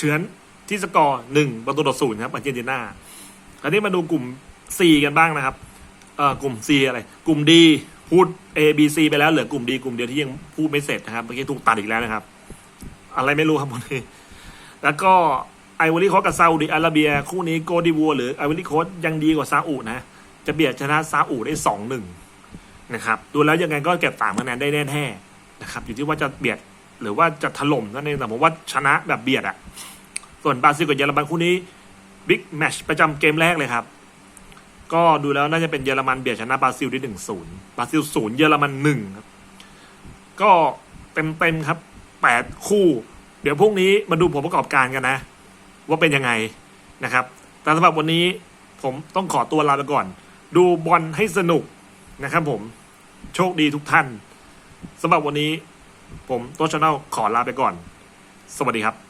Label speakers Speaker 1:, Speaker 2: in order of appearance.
Speaker 1: เฉือนที่สกอร์หนึ่งประตูต่อศูนย์ครับอาร์เจนตินาคราวนี้มาดูกลุ่ม C กันบ้างนะครับเอ่อกลุ่ม C อะไร กลุ่ม D พูด A B C ไปแล้วเหลือกลุ่ม D กลุ่มเดียวที่ยังพูดไม่เสร็จนะครับเมื่อกี้ถูกตัดอีกแล้วนะครับ อะไรไม่รู้ครับวันนี้แล้วก็ไอวอรี่โคสกับซาอุดิอาระเบีย คู่นี้โกดิวัวหรือไอวอรี่โคสยังดีกว่าซาอุนะ จะเบียดชนะซาอุได้สองหนึ่งนะครับดูแล้วยังไงก็เก็บสามคะแนนได้แน่ๆนะครับอยู่ที่ว่าจะเบียดหรือว่าจะถล่มนั่นเองแต่ผมว่าชนะแบบเบียดอะ ส่วนบราซิลกับเยอรมันคู่นี้บิ๊กแมชประจำเกมแรกเลยครับ ก็ดูแล้วน่าจะเป็นเยอรมันเบียดชนะบราซิลได้หนึ่งศูนย์บราซิลศูนย์เยอรมันหนึ่งครับ ก็เต็มเต็มครับแปดคู่ เดี๋ยวพรุ่งนี้มาดูผลประกอบการกันนะ ว่าเป็นยังไงนะครับ แต่สำหรับวันนี้ผมต้องขอตัวลาไปก่อน ดูบอลให้สนุกนะครับผมโชคดีทุกท่านสำหรับวันนี้ผมโตชแนลขอลาไปก่อน สวัสดีครับ